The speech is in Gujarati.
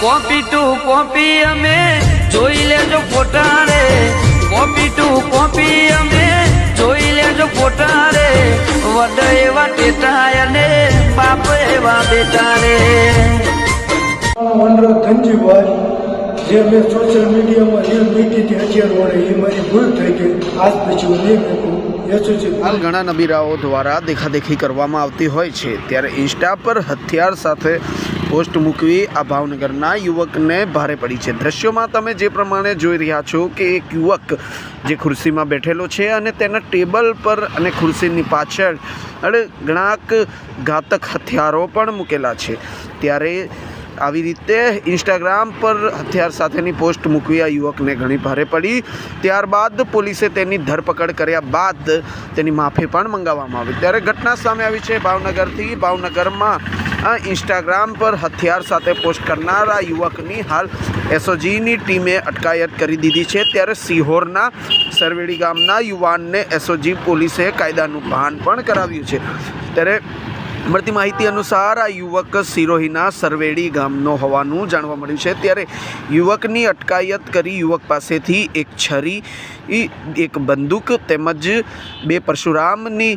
કોપી ટુ કોપી અમે જોઈ લેજો ફોટા રે. કોપી ટુ કોપી અમે જોઈ લેજો ફોટા રે. વડ એવા ટેટા અને બાપ એવા બેટા રે. વનરો ધનજીભાઈ જે મેં સોશિયલ મીડિયામાં રીલ હતી હજાર વળે એ મારી ભૂલ થઈ ગઈ. આજ પછી હું નહીં મૂકું. હાલ ઘણા નબીરાઓ દ્વારા દેખાદેખી કરવામાં આવતી હોય છે. ત્યારે ઇન્સ્ટા પર હથિયાર સાથે પોસ્ટ મૂકવી આ ભાવનગરના યુવકને ભારે પડી છે. દ્રશ્યોમાં તમે જે પ્રમાણે જોઈ રહ્યા છો કે એક યુવક જે ખુરશીમાં બેઠેલો છે અને તેના ટેબલ પર અને ખુરશીની પાછળ ઘણાક ઘાતક હથિયારો પણ મૂકેલા છે. ત્યારે આવી રીતે ઇન્સ્ટાગ્રામ પર હથિયાર સાથેની પોસ્ટ મૂકવી આ યુવકને ઘણી ભારે પડી. ત્યારબાદ પોલીસે તેની ધરપકડ કર્યા બાદ તેની માફી પણ મંગાવવામાં આવી. ત્યારે ઘટના સામે આવી છે ભાવનગરથી. ભાવનગરમાં આ ઇન્સ્ટાગ્રામ પર હથિયાર સાથે પોસ્ટ કરનારા યુવકની હાલ એસઓજીની ટીમે અટકાયત કરી દીધી છે. ત્યારે સિહોરના સરવેડી ગામના યુવાનને એસઓજી પોલીસે કાયદાનું ભાન પણ કરાવ્યું છે. ત્યારે મળતી માહિતી અનુસાર આ યુવક સિરોહીના સરવેડી ગામનો હોવાનું જાણવા મળ્યું છે. ત્યારે યુવકની અટકાયત કરી યુવક પાસેથી એક છરી એક બંદૂક તેમજ બે પરશુરામની